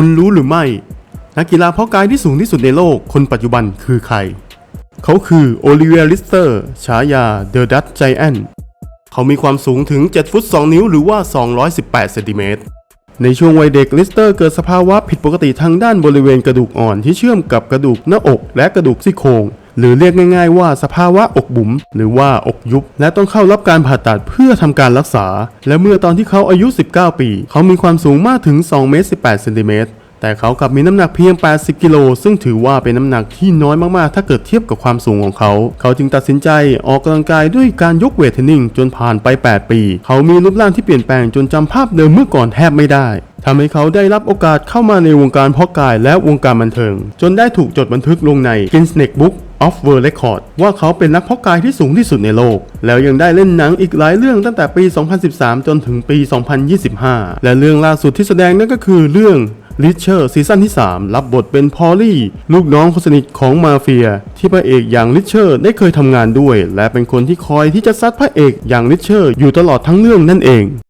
คุณรู้หรือไม่ นักกีฬาเพาะกายที่สูงที่สุดในโลกคนปัจจุบันคือใคร เขาคือโอลิเวียริสเตอร์ฉายาเดอะดัตไจแอนเขามีความสูงถึง 7 ฟุต 2 นิ้วหรือว่า 218 เซนติเมตรในช่วงวัยเด็กลิสเตอร์เกิดสภาวะผิดปกติทางด้านบริเวณกระดูกอ่อนที่เชื่อมกับกระดูกหน้าอกและกระดูกซี่โครง หรือเรียกง่ายๆ ว่าสภาวะอกบุ๋มหรือว่าอกยุบ และต้องเข้ารับการผ่าตัดเพื่อทำการรักษา และเมื่อตอนที่เขาอายุ 19 ปี เขามีความสูงมากถึง2เมตร18เซนติเมตร แต่เขากลับมีน้ำหนักเพียง 80 กิโล ซึ่งถือว่าเป็นน้ำหนักที่น้อยมากๆ ถ้าเกิดเทียบกับความสูงของเขา เขาจึงตัดสินใจออกกำลังกายด้วยการยกเวทเทรนนิ่งจนผ่านไป 8 ปี เขามีรูปร่างที่เปลี่ยนแปลงจนจำภาพเดิมเมื่อก่อนแทบไม่ได้ทำให้เขาได้รับโอกาสเข้ามาในวงการเพาะกายและวงการบันเทิง จนได้ถูกจดบันทึกลงใน Guinness Book of World Record ว่าเขาเป็นนักเพาะกายที่สูงที่สุดในโลก แล้วยังได้เล่นหนังอีกหลายเรื่องตั้งแต่ปี 2013 จนถึงปี 2025 และเรื่องล่าสุดที่แสดงนั่นก็คือเรื่อง ลิเชอร์ซีซั่นที่ 3 รับบทเป็นพอลลี่ ลูกน้องคนสนิทของมาเฟีย ที่พระเอกอย่างลิเชอร์ได้เคยทำงานด้วย และเป็นคนที่คอยที่จะซัดพระเอกอย่างลิเชอร์อยู่ตลอดทั้งเรื่องนั่นเอง